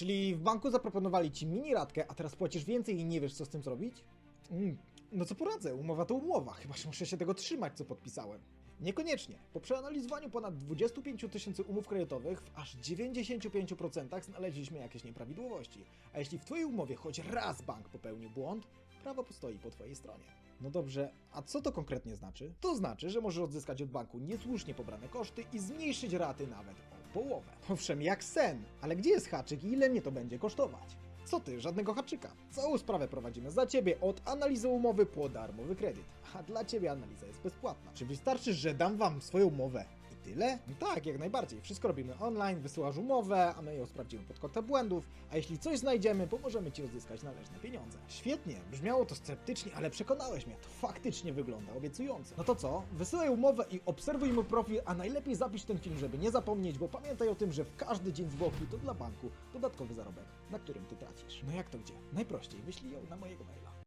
Czyli w banku zaproponowali ci mini ratkę, a teraz płacisz więcej i nie wiesz co z tym zrobić? Mm, no co poradzę, umowa to umowa, chyba że muszę się tego trzymać, co podpisałem. Niekoniecznie. Po przeanalizowaniu ponad 25 tysięcy umów kredytowych w aż 95% znaleźliśmy jakieś nieprawidłowości. A jeśli w Twojej umowie choć raz bank popełnił błąd, prawo postoi po Twojej stronie. No dobrze, a co to konkretnie znaczy? To znaczy, że możesz odzyskać od banku niesłusznie pobrane koszty i zmniejszyć raty nawet połowę. Owszem, jak sen, ale gdzie jest haczyk i ile mnie to będzie kosztować? Co ty, żadnego haczyka. Całą sprawę prowadzimy za ciebie od analizy umowy po darmowy kredyt. A dla ciebie analiza jest bezpłatna. Czy wystarczy, że dam wam swoją umowę tyle? No tak, jak najbardziej. Wszystko robimy online, wysyłasz umowę, a my ją sprawdzimy pod kątem błędów, a jeśli coś znajdziemy, pomożemy ci odzyskać należne pieniądze. Świetnie, brzmiało to sceptycznie, ale przekonałeś mnie, to faktycznie wygląda obiecująco. No to co? Wysyłaj umowę i obserwuj mój profil, a najlepiej zapisz ten film, żeby nie zapomnieć, bo pamiętaj o tym, że w każdy dzień zwłoki to dla banku dodatkowy zarobek, na którym ty tracisz. No jak to gdzie? Najprościej, wyślij ją na mojego maila.